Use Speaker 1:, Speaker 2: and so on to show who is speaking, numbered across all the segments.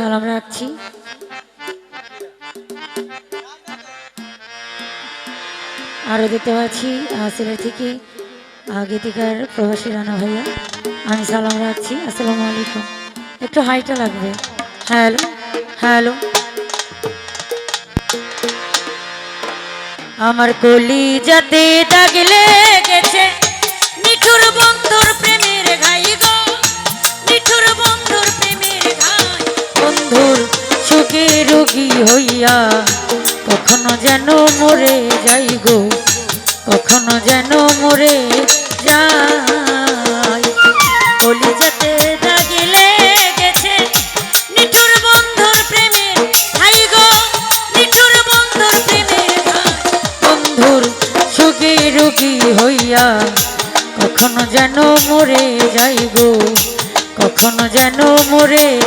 Speaker 1: সালাম রাখছি। আরও দেখতে পাচ্ছি আহ, সিলেট থেকে গীতিকার প্রবাসী রানা ভাইয়া। আমি সালাম রাখছি আসসালামু আলাইকুম। একটু হাইটা লাগবে। Hello hello. আমার কলি যাতে দাগ লেগেছে নিঠুর বন্ধুর প্রেমের হইয়া কখনো যেন মরে যাই গো কখনো যেন মরে যাই। লেগেছে, নিঠুর বন্ধুর সুখী হইয়া কখনো যেন মরে যাই গো কখনো যেন মরে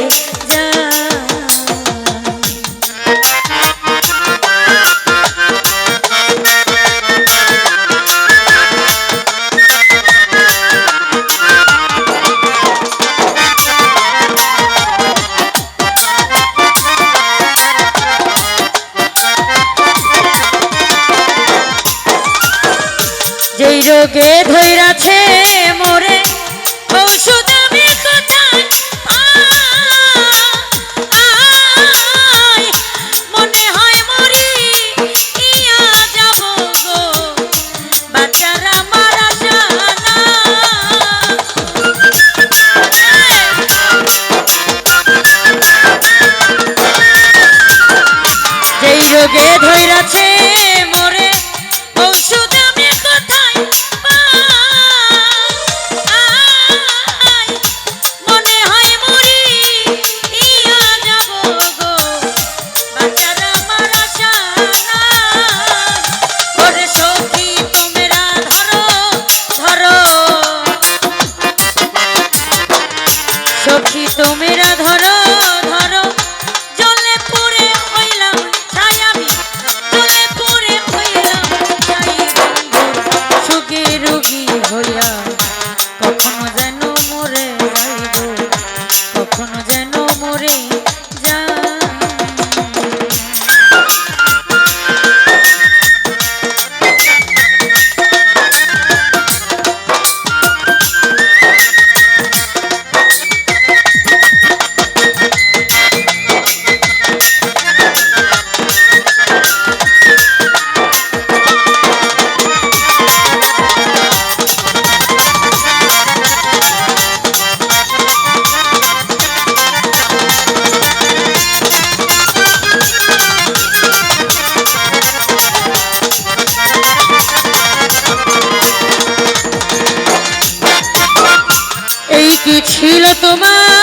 Speaker 1: তোমার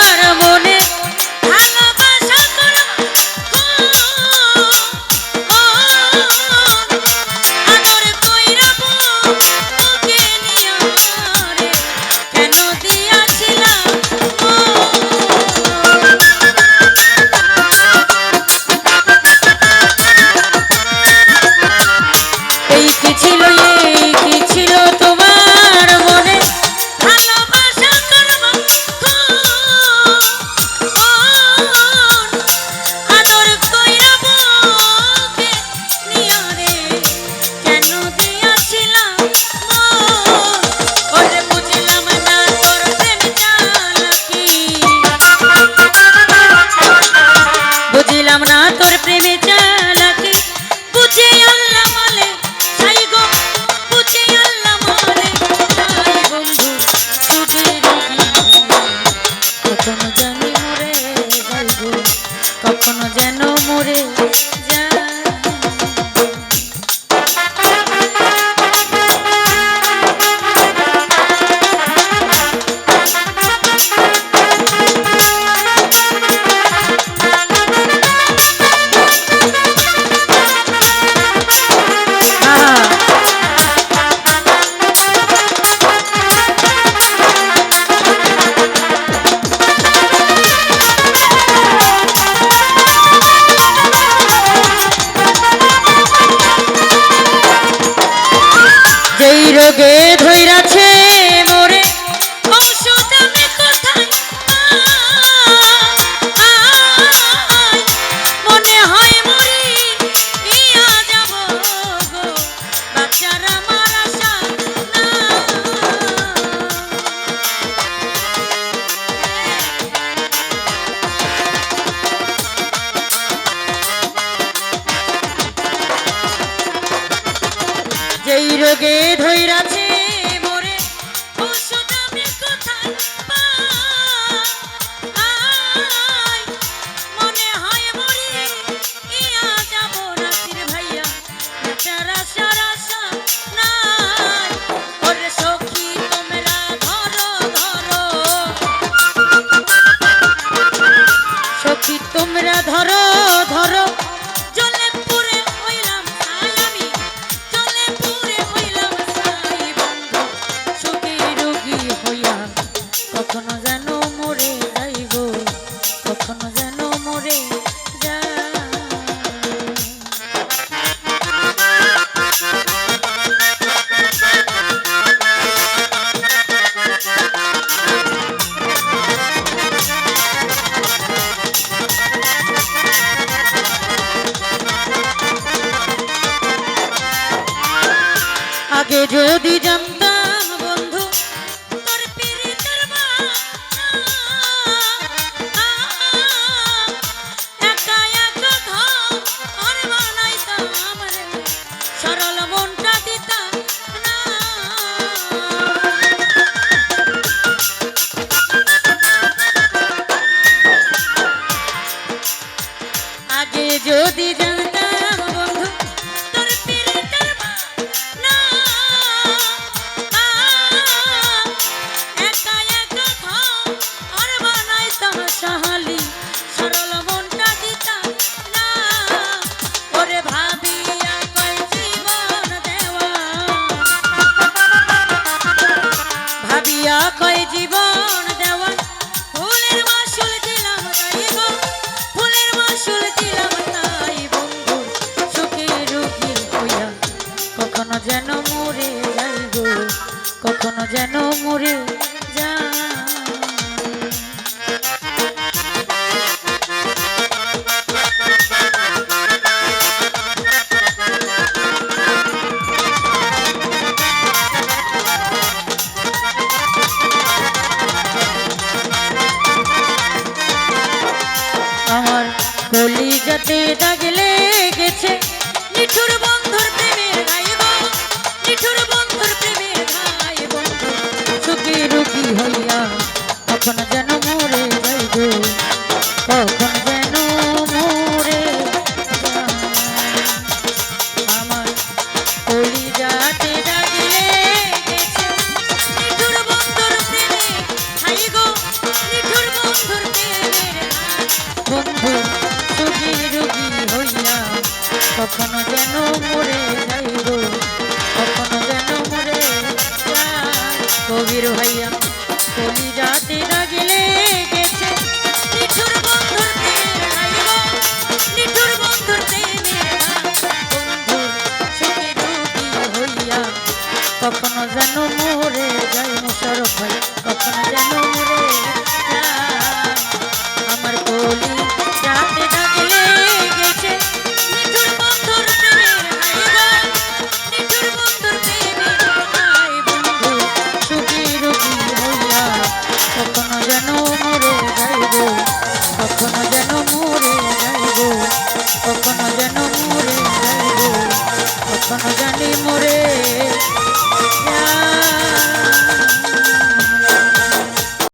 Speaker 1: তোর প্রেমে চালাকি বুঝে আল্লাহ বলে রোগে ধৈরাছে মোরে আমি কোথায় মনে হয় মরি ইয়া যাব নাসির ভাইয়া, বেচারা সারা তোমরা ধরো ধরো। আগে যদি জানতাম কলি যাতে দাগ লেগেছে। নিঠুর বন্ধুর প্রেমের গাই গো নিঠুর বন্ধুর প্রেমের গাই বন্ধু সুখী রুখী হইয়া কখন যেন কখনো যেন মরে যাই মুশারফ ভাই কখনো যেন মরে আমার কলি রাতে ডাকলে গেছে, নিঠুর বন্ধুর প্রেমের হাই নিঠুর বন্ধুর প্রেমের হাই বন্ধু, সুখী রুখি হইয়া, কখনো যেন মরে যাইব কখনো যেন মরে যাইব কখনো যেন মরে যাইব কখনো জানি মরে 香